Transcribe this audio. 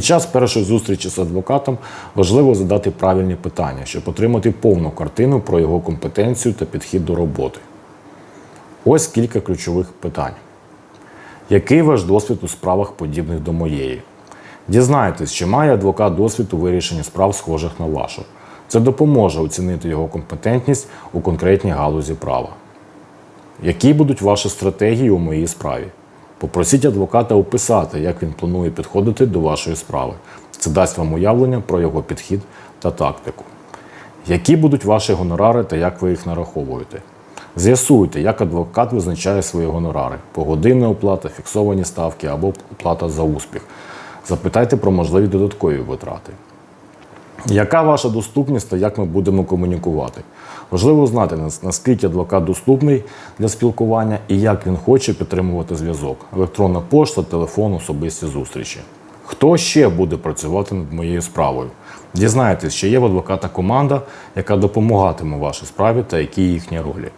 Під час першої зустрічі з адвокатом важливо задати правильні питання, щоб отримати повну картину про його компетенцію та підхід до роботи. Ось кілька ключових питань. Який ваш досвід у справах подібних до моєї? Дізнайтесь, чи має адвокат досвід у вирішенні справ, схожих на вашу. Це допоможе оцінити його компетентність у конкретній галузі права. Які будуть ваші стратегії у моїй справі? Попросіть адвоката описати, як він планує підходити до вашої справи. Це дасть вам уявлення про його підхід та тактику. Які будуть ваші гонорари та як ви їх нараховуєте? З'ясуйте, як адвокат визначає свої гонорари: погодинна оплата, фіксовані ставки або оплата за успіх. Запитайте про можливі додаткові витрати. Яка ваша доступність та як ми будемо комунікувати? Важливо знати, наскільки адвокат доступний для спілкування і як він хоче підтримувати зв'язок. Електронна пошта, телефон, особисті зустрічі. Хто ще буде працювати над моєю справою? Дізнайтесь, чи є в адвоката команда, яка допомагатиме вашій справі та які їхні ролі.